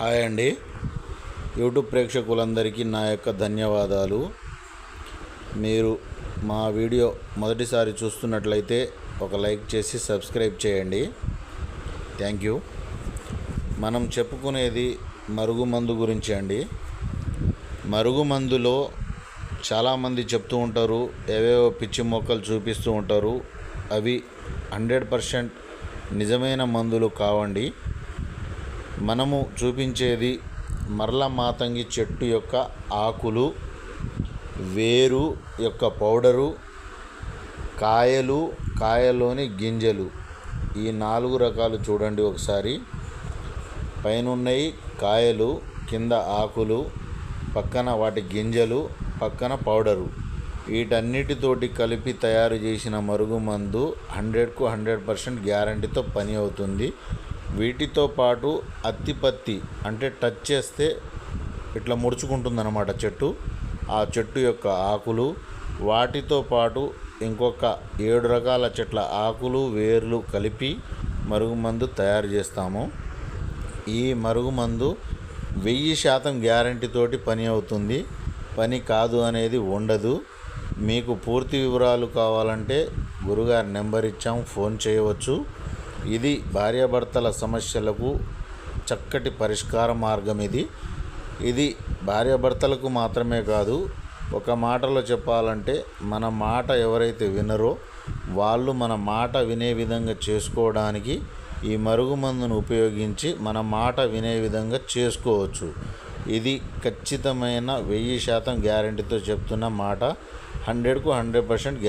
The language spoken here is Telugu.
హాయ్ అండి. యూట్యూబ్ ప్రేక్షకులందరికీ నా యొక్క ధన్యవాదాలు. మీరు మా వీడియో మొదటిసారి చూస్తున్నట్లయితే ఒక లైక్ చేసి సబ్స్క్రైబ్ చేయండి. Thank you. మనం చెప్పుకునేది మరుగుమందు గురించి అండి. మరుగుమందులో చాలామంది చెప్తూ ఉంటారు ఏవేవో పిచ్చి మొక్కలు చూపిస్తూ ఉంటారు. అవి హండ్రెడ్ పర్సెంట్ నిజమైన మందులు కావండి. మనము చూపించేది మరల మాతంగి చెట్టు యొక్క ఆకులు వేరు యొక్క పౌడరు కాయలు కాయలోని గింజలు. ఈ నాలుగు రకాలు చూడండి ఒకసారి. పైనున్నవి కాయలు కింద ఆకులు పక్కన వాటి గింజలు పక్కన పౌడరు. వీటన్నిటితోటి కలిపి తయారు చేసిన మరుగుమందు హండ్రెడ్కు హండ్రెడ్ పర్సెంట్ గ్యారంటీతో పని అవుతుంది. వీటితో పాటు అత్తిపత్తి అంటే టచ్ చేస్తే ఇట్లా ముడుచుకుంటుందన్నమాట చెట్టు. ఆ చెట్టు యొక్క ఆకులు వాటితో పాటు ఇంకొక ఏడు రకాల చెట్ల ఆకులు వేర్లు కలిపి మరుగుమందు తయారు చేస్తాము. ఈ మరుగుమందు వెయ్యి శాతం గ్యారంటీతోటి పని అవుతుంది. పని కాదు అనేది ఉండదు. మీకు పూర్తి వివరాలు కావాలంటే గురుగారి నెంబర్ ఇచ్చాం ఫోన్ చేయవచ్చు. ఇది భార్యాభర్తల సమస్యలకు చక్కటి పరిష్కార మార్గం ఇది. ఇది భార్యాభర్తలకు మాత్రమే కాదు ఒక మాటలో చెప్పాలంటే మన మాట ఎవరైతే వినరో వాళ్ళు మన మాట వినే విధంగా చేసుకోవడానికి ఈ మరుగుమందును ఉపయోగించి మన మాట వినే విధంగా చేసుకోవచ్చు. ఇది ఖచ్చితమైన వెయ్యి శాతం గ్యారంటీతో చెప్తున్న మాట. హండ్రెడ్కు హండ్రెడ్ పర్సెంట్ గ్యారెంటీ